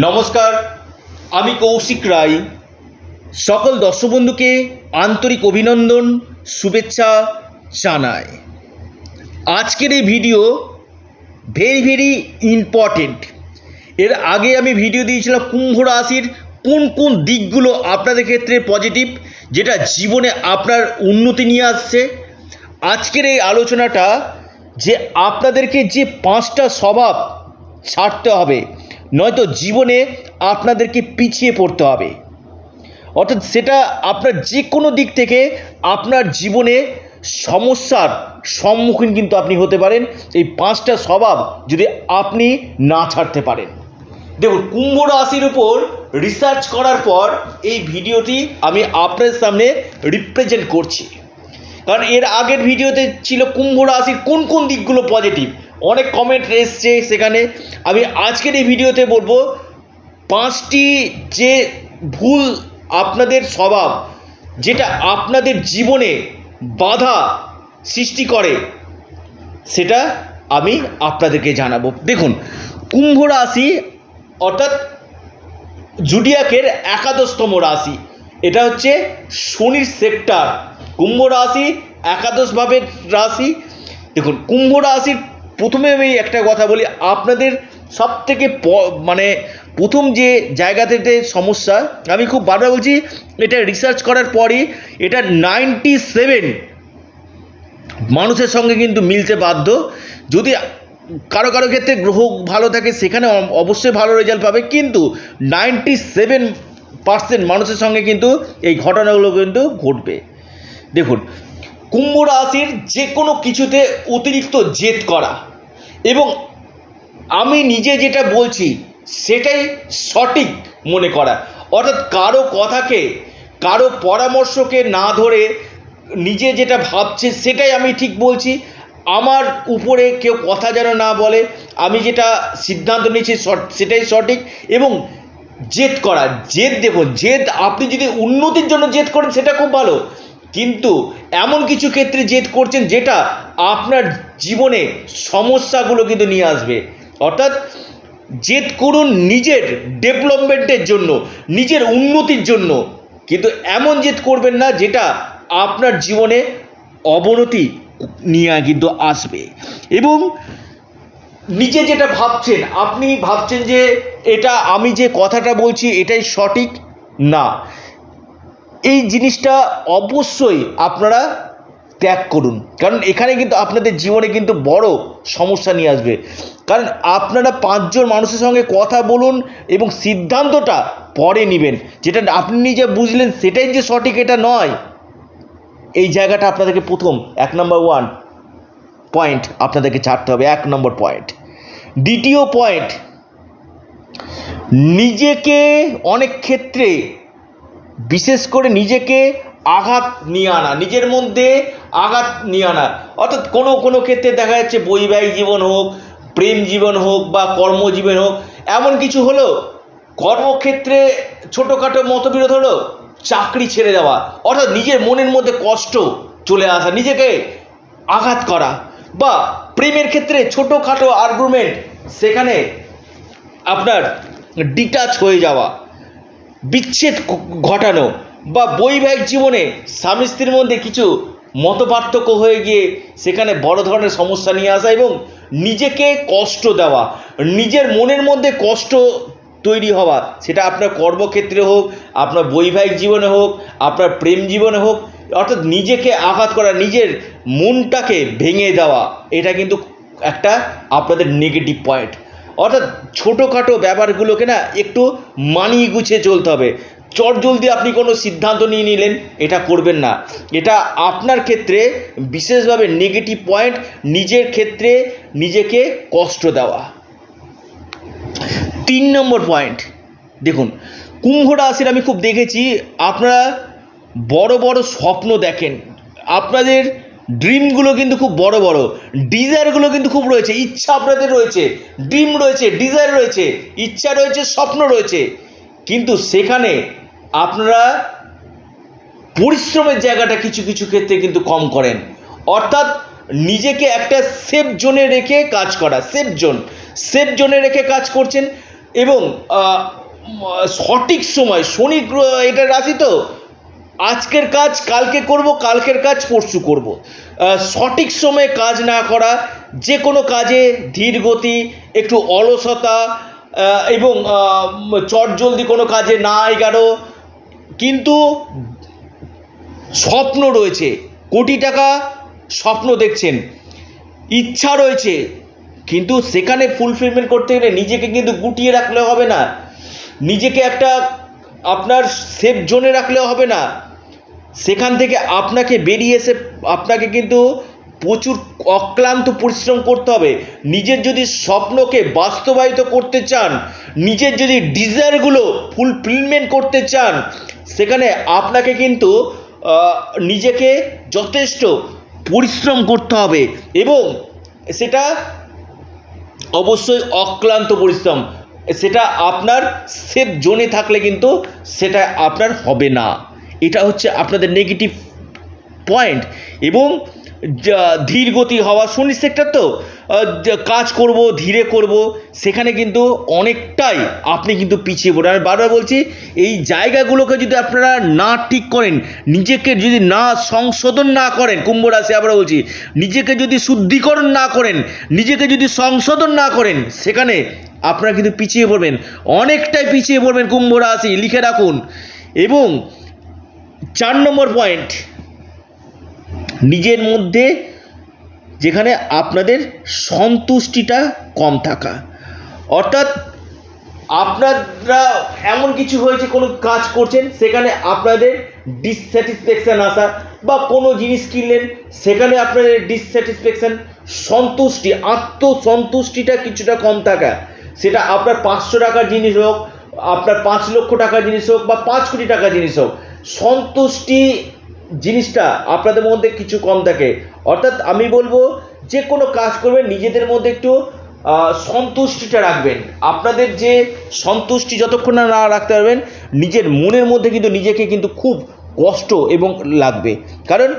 নমস্কার, আমি কৌশিক রায়। সকল দর্শক বন্ধুকে আন্তরিক অভিনন্দন, শুভেচ্ছা জানাই। আজকের এই ভিডিও ভেরি ভেরি ইম্পর্টেন্ট এর আগে আমি ভিডিও দিয়েছিলাম কুম্ভ রাশির কোন কোন দিকগুলো আপনাদের ক্ষেত্রে পজিটিভ যেটা জীবনে আপনার উন্নতি নিয়ে আসছে। আজকের এই আলোচনাটা যে আপনাদেরকে যে পাঁচটা স্বভাব ছাড়তে হবে নয়তো জীবনে আপনাদেরকে পিছিয়ে পড়তে হবে। অর্থাৎ সেটা আপনার যে কোনো দিক থেকে আপনার জীবনে সমস্যার সম্মুখীন কিন্তু আপনি হতে পারেন। এই পাঁচটা স্বভাব যদি আপনি না ছাড়তে পারেন। দেখুন, কুম্ভ রাশির উপর রিসার্চ করার পর এই ভিডিওটি আমি আপনার সামনে রিপ্রেজেন্ট করছি। কারণ এর আগের ভিডিওতে ছিল কুম্ভ রাশির কোন কোন দিকগুলো পজিটিভ অনেক কমেন্ট এসছে সেখানে। আমি আজকের এই ভিডিওতে বলব, পাঁচটি যে ভুল আপনাদের স্বভাব, যেটা আপনাদের জীবনে বাধা সৃষ্টি করে, সেটা আমি আপনাদেরকে জানাব। দেখুন, কুম্ভ রাশি অর্থাৎ জুডিয়াকের একাদশতম রাশি, এটা হচ্ছে শনির সেক্টর কুম্ভ রাশি একাদশ ভাবের রাশি। দেখুন, কুম্ভ রাশির প্রথমে আমি একটা কথা বলি, আপনাদের সব থেকে মানে প্রথম যে জায়গাতে সমস্যা, আমি খুব বারবার বলছি, এটা রিসার্চ করার পরই এটা নাইনটি সেভেন মানুষের সঙ্গে কিন্তু মিলতে বাধ্য। যদি কারও কারও ক্ষেত্রে গ্রহ ভালো থাকে, সেখানে অবশ্যই ভালো রেজাল্ট পাবে। কিন্তু নাইনটি সেভেন পার্সেন্ট মানুষের সঙ্গে কিন্তু এই ঘটনাগুলো কিন্তু ঘটবে। দেখুন, কুম্ভ রাশির যে কোনো কিছুতে অতিরিক্ত জেদ করা। এবং আমি নিজে যেটা বলছি, সেটাই সঠিক মনে করা। অর্থাৎ কারও কথাকে, কারও পরামর্শকে না ধরে নিজে যেটা ভাবছে, সেটাই আমি ঠিক বলছি। আমার উপরে কেউ কথা যেন না বলে, আমি যেটা সিদ্ধান্ত নিয়েছি সেটাই সঠিক এবং জেদ করা, জেদ দেখুন জেদ আপনি যদি উন্নতির জন্য জেদ করেন, সেটা খুব ভালো। কিন্তু এমন কিছু ক্ষেত্রে জেদ করছেন যেটা আপনার জীবনে সমস্যাগুলো কিন্তু নিয়ে আসবে। অর্থাৎ জেদ করুন নিজের ডেভেলপমেন্টের জন্য, নিজের উন্নতির জন্য। কিন্তু এমন জেদ করবেন না যেটা আপনার জীবনে অবনতি নিয়ে কিন্তু আসবে। এবং নিজে যেটা ভাবছেন, আপনি ভাবছেন যে এটা আমি যে কথাটা বলছি এটাই সঠিক? না। এই জিনিসটা অবশ্যই আপনারা ত্যাগ করুন। কারণ এখানে কিন্তু আপনাদের জীবনে কিন্তু বড় সমস্যা নিয়ে আসবে। কারণ আপনারা পাঁচজন মানুষের সঙ্গে কথা বলুন এবং সিদ্ধান্তটা পরে নেবেন। যেটা আপনি নিজে বুঝলেন সেটাই যে সঠিক এটা নয়। এই জায়গাটা আপনাদেরকে প্রথম, এক নম্বর ওয়ান পয়েন্ট আপনাদেরকে ছাড়তে হবে, এক নম্বর পয়েন্ট দ্বিতীয় পয়েন্ট নিজেকে অনেক ক্ষেত্রে বিশেষ করে নিজেকে আঘাত নিয়ে আনা, নিজের মধ্যে আঘাত নিয়ে আনা। অর্থাৎ কোনো কোনো ক্ষেত্রে দেখা যাচ্ছে বৈবাহিক জীবন হোক, প্রেম জীবন হোক বা কর্মজীবন হোক, এমন কিছু হলো কর্মক্ষেত্রে ছোটোখাটো মতবিরোধ হলো চাকরি ছেড়ে দেওয়া, অর্থাৎ নিজের মনের মধ্যে কষ্ট চলে আসা, নিজেকে আঘাত করা বা প্রেমের ক্ষেত্রে ছোটোখাটো আর্গুমেন্ট সেখানে আপনার ডিটাচ হয়ে যাওয়া। বিচ্ছেদ ঘটানো বা বৈবাহিক জীবনে স্বামী স্ত্রীর মধ্যে কিছু মতপার্থক্য হয়ে গিয়ে সেখানে বড় ধরনের সমস্যা নিয়ে আসা এবং নিজেকে কষ্ট দেওয়া, নিজের মনের মধ্যে কষ্ট তৈরি হওয়া, সেটা আপনার কর্মক্ষেত্রে হোক, আপনার বৈবাহিক জীবনে হোক, আপনার প্রেম জীবনে হোক, অর্থাৎ নিজেকে আঘাত করা, নিজের মনটাকে ভেঙে দেওয়া, এটা কিন্তু একটা আপনাদের নেগেটিভ পয়েন্ট অর্থাৎ ছোটোখাটো ব্যাপারগুলোকে না একটু মানিয়ে গুছিয়ে চলতে হবে। চট জলদি আপনি কোনো সিদ্ধান্ত নিয়ে নিলেন, এটা করবেন না। এটা আপনার ক্ষেত্রে বিশেষভাবে নেগেটিভ পয়েন্ট নিজের ক্ষেত্রে নিজেকে কষ্ট দেওয়া। তিন নম্বর পয়েন্ট দেখুন, কুম্ভ রাশির আমি খুব দেখেছি, আপনারা বড় বড় স্বপ্ন দেখেন। আপনাদের ড্রিমগুলো কিন্তু খুব বড় বড় ডিজায়ারগুলো কিন্তু খুব রয়েছে, ইচ্ছা আপনাদের রয়েছে ড্রিম রয়েছে ডিজায়ার রয়েছে, ইচ্ছা রয়েছে, স্বপ্ন রয়েছে। কিন্তু সেখানে আপনারা পরিশ্রমের জায়গাটা কিছু কিছু ক্ষেত্রে কিন্তু কম করেন। অর্থাৎ নিজেকে একটা সেফ জোনে রেখে কাজ করা সেফ জোন সেফ জোনে রেখে কাজ করছেন এবং সঠিক সময়, শনি এটা রাশি তো আজকের কাজ কালকে করব, কালকের কাজ পরশু করব। সঠিক সময়ে কাজ না করা, যে কোনো কাজে ধীর গতি, একটু অলসতা এবং চটজলদি কোনো কাজে না এগারো, কিন্তু স্বপ্ন রয়েছে, কোটি টাকা স্বপ্ন দেখছেন, ইচ্ছা রয়েছে, কিন্তু সেখানে ফুলফিলমেন্ট করতে গেলে নিজেকে কিন্তু গুটিয়ে রাখলে হবে না, নিজেকে একটা আপনার সেফ জোনে রাখলে হবে না। সেখান থেকে আপনাকে বেরিয়ে এসে আপনাকে কিন্তু প্রচুর অক্লান্ত পরিশ্রম করতে হবে। নিজের যদি স্বপ্নকে বাস্তবায়িত করতে চান, নিজের যদি ডিজায়ারগুলো ফুলফিলমেন্ট করতে চান, সেখানে আপনাকে কিন্তু নিজেকে যথেষ্ট পরিশ্রম করতে হবে এবং সেটা অবশ্যই অক্লান্ত পরিশ্রম। সেটা আপনার সেফ জোনে থাকলে কিন্তু সেটা আপনার হবে না। এটা হচ্ছে আপনাদের নেগেটিভ পয়েন্ট এবং ধীর গতি হওয়া শনি সেক্টর তো কাজ করব, ধীরে করব, সেখানে কিন্তু অনেকটাই আপনি কিন্তু পিছিয়ে পড়েন আমি বারবার বলছি, এই জায়গাগুলোকে যদি আপনারা না ঠিক করেন, নিজেকে যদি না সংশোধন না করেন, কুম্ভ রাশি আবার বলছি, নিজেকে যদি শুদ্ধিকরণ না করেন, নিজেকে যদি সংশোধন না করেন, সেখানে আপনারা কিন্তু পিছিয়ে পড়বেন। অনেকটাই পিছিয়ে পড়বেন কুম্ভ রাশি, লিখে রাখুন। এবং চার নম্বর পয়েন্ট নিজের মধ্যে যেখানে আপনাদের সন্তুষ্টিটা কম থাকা। অর্থাৎ আপনারা এমন কিছু হয়েছে, কোনো কাজ করছেন, সেখানে আপনাদের ডিসস্যাটিসফ্যাকশান আসা বা কোনো জিনিস কিনলেন, সেখানে আপনাদের ডিসস্যাটিসফ্যাকশান সন্তুষ্টি, আত্মসন্তুষ্টিটা কিছুটা কম থাকা। সেটা আপনার পাঁচশো টাকার জিনিস হোক, আপনার পাঁচ লক্ষ টাকার জিনিস হোক বা পাঁচ কোটি টাকার জিনিস হোক সন্তুষ্টি জিনিসটা আপনাদের মধ্যে কিছু কম থাকে। অর্থাৎ আমি বলব যে কোনো কাজ করবেন, নিজেদের মধ্যে একটু সন্তুষ্টিটা রাখবেন। আপনাদের যে সন্তুষ্টি যতক্ষণ না রাখতে পারবেন, নিজের মনের মধ্যে কিন্তু নিজেকে কিন্তু খুব কষ্ট এবং লাগবে। কারণ,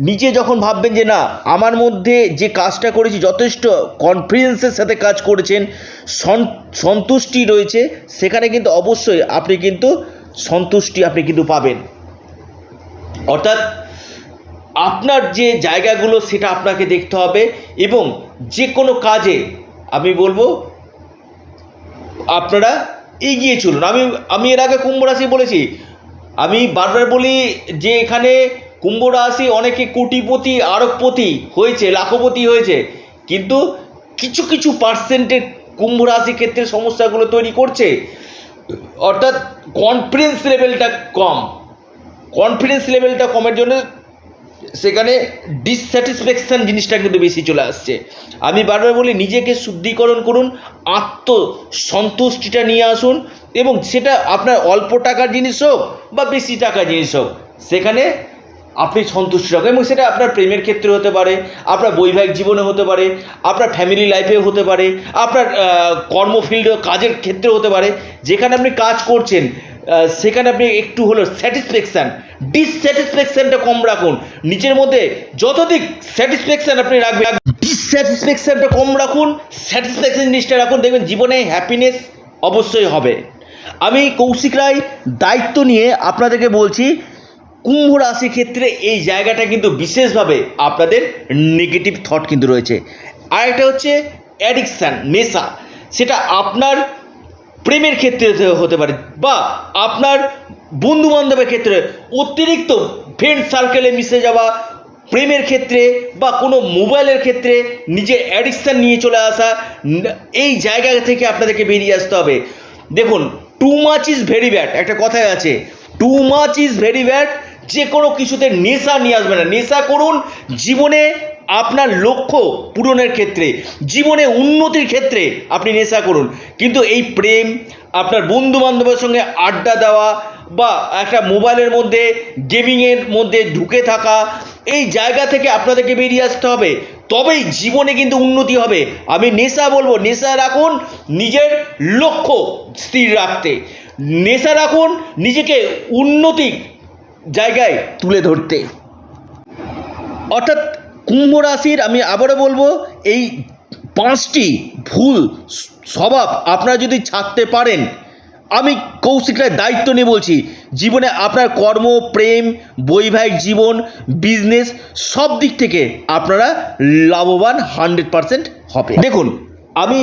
নিজে যখন ভাববেন যে, না, আমার মধ্যে যে কাজটা করেছি যথেষ্ট কনফিডেন্সের সাথে কাজ করেছেন, সন- সন্তুষ্টি রয়েছে, সেখানে কিন্তু অবশ্যই আপনি কিন্তু সন্তুষ্টি আপনি কিন্তু পাবেন। অর্থাৎ আপনার যে জায়গাগুলো সেটা আপনাকে দেখতে হবে এবং যে কোনো কাজে আমি বলব, আপনারা এগিয়ে চলুন। আমি আমি এর আগে কুম্ভ রাশি বলেছি। আমি বারবার বলি যে এখানে কুম্ভ রাশি অনেকে কোটিপতি, আরবপতি হয়েছে, লাখপতি হয়েছে। কিন্তু কিছু কিছু পার্সেন্টের কুম্ভ রাশি ক্ষেত্রে সমস্যাগুলো তৈরি করছে। অর্থাৎ কনফিডেন্স লেভেলটা কম। কনফিডেন্স লেভেলটা কমের জন্য সেখানে ডিসস্যাটিসফ্যাকশান জিনিসটা কিন্তু বেশি চলে আসছে। আমি বারবার বলি, নিজেকে শুদ্ধিকরণ করুন, আত্মসন্তুষ্টিটা নিয়ে আসুন এবং সেটা আপনার অল্প টাকার জিনিস হোক বা বেশি টাকার জিনিস হোক, সেখানে আপনি সন্তুষ্ট রাখুন এবং সেটা আপনার প্রেমের ক্ষেত্রে হতে পারে, আপনার বৈবাহিক জীবনে হতে পারে, আপনার ফ্যামিলি লাইফেও হতে পারে, আপনার কর্মফিল্ড কাজের ক্ষেত্রে হতে পারে, যেখানে আপনি কাজ করছেন সেখানে আপনি একটু হলো স্যাটিসফ্যাকশান ডিসস্যাটিসফ্যাকশানটা কম রাখুন। নিজের মধ্যে যতদিক স্যাটিসফ্যাকশান আপনি রাখবেন ডিসস্যাটিসফ্যাকশানটা কম রাখুন স্যাটিসফ্যাকশান জিনিসটা রাখুন, দেখবেন জীবনে হ্যাপিনেস অবশ্যই হবে। আমি কৌশিক রায়, দায়িত্ব নিয়ে আপনাদেরকে বলছি কুম্ভ রাশির ক্ষেত্রে এই জায়গাটা কিন্তু বিশেষভাবে আপনাদের নেগেটিভ থট কিন্তু রয়েছে। আরেকটা হচ্ছে অ্যাডিকশান নেশা। সেটা আপনার প্রেমের ক্ষেত্রে হতে- পারে বা আপনার বন্ধু বান্ধবের ক্ষেত্রে অতিরিক্ত ফ্রেন্ড সার্কেলে মিশে যাওয়া, প্রেমের ক্ষেত্রে বা কোনো মোবাইলের ক্ষেত্রে নিজের অ্যাডিকশান নিয়ে চলে আসা, এই জায়গা থেকে আপনাদেরকে বেরিয়ে আসতে হবে। দেখুন too much is very bad একটা কথাই আছে too much is very bad যে কোনো কিছুতে নেশা নিয়ে আসবে না। নেশা করুন জীবনে আপনার লক্ষ্য পূরণের ক্ষেত্রে, জীবনে উন্নতির ক্ষেত্রে আপনি নেশা করুন। কিন্তু এই প্রেম, আপনার বন্ধু বান্ধবের সঙ্গে আড্ডা দেওয়া বা একটা মোবাইলের মধ্যে, গেমিংয়ের মধ্যে ঢুকে থাকা, এই জায়গা থেকে আপনাদেরকে বেরিয়ে আসতে হবে। তবেই জীবনে কিন্তু উন্নতি হবে। আমি নেশা বলব, নেশা রাখুন নিজের লক্ষ্য স্থির রাখতে। নেশা রাখুন নিজেকে উন্নতি জায়গায় তুলে ধরতে। অর্থাৎ কুম্ভ রাশির আমি আবারও বলব, এই পাঁচটি ভুল স্বভাব আপনারা যদি ছাড়তে পারেন, আমি কৌশিক রায় দায়িত্ব নিয়ে বলছি, জীবনে আপনার কর্ম, প্রেম, বৈবাহিক জীবন বিজনেস সব দিক থেকে আপনারা লাভবান হান্ড্রেড পারসেন্ট হবে। দেখুন, আমি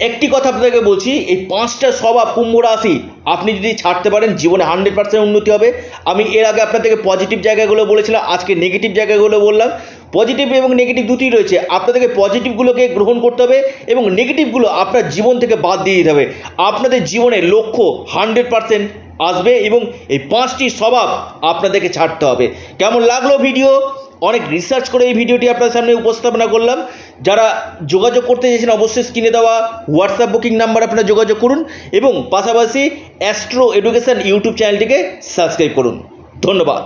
একটি কথা আপনাদেরকে বলছি, এই পাঁচটা স্বভাব কুম্ভ রাশি আপনি যদি ছাড়তে পারেন, জীবনে হান্ড্রেড পার্সেন্ট উন্নতি হবে। আমি এর আগে আপনাদেরকে পজিটিভ জায়গাগুলো বলেছিলাম, আজকে নেগেটিভ জায়গাগুলো বললাম। পজিটিভ এবং নেগেটিভ দুটোই রয়েছে। আপনাদেরকে পজিটিভগুলোকে গ্রহণ করতে হবে এবং নেগেটিভগুলো আপনার জীবন থেকে বাদ দিয়ে দিতে হবে। আপনাদের জীবনে লক্ষ্য হান্ড্রেড পার্সেন্ট আসবে এবং এই পাঁচটি স্বভাব আপনাদেরকে ছাড়তে হবে। কেমন লাগল ভিডিও? অনেক রিসার্চ করে এই ভিডিওটি আপনার সামনে উপস্থাপনা করলাম। যারা যোগাযোগ করতে চেয়েছেন অবশ্যই স্ক্রিনে দেওয়া হোয়াটসঅ্যাপ বুকিং নাম্বার আপনারা যোগাযোগ করুন এবং পাশাপাশি অ্যাস্ট্রো এডুকেশান ইউটিউব চ্যানেলটিকে সাবস্ক্রাইব করুন। ধন্যবাদ।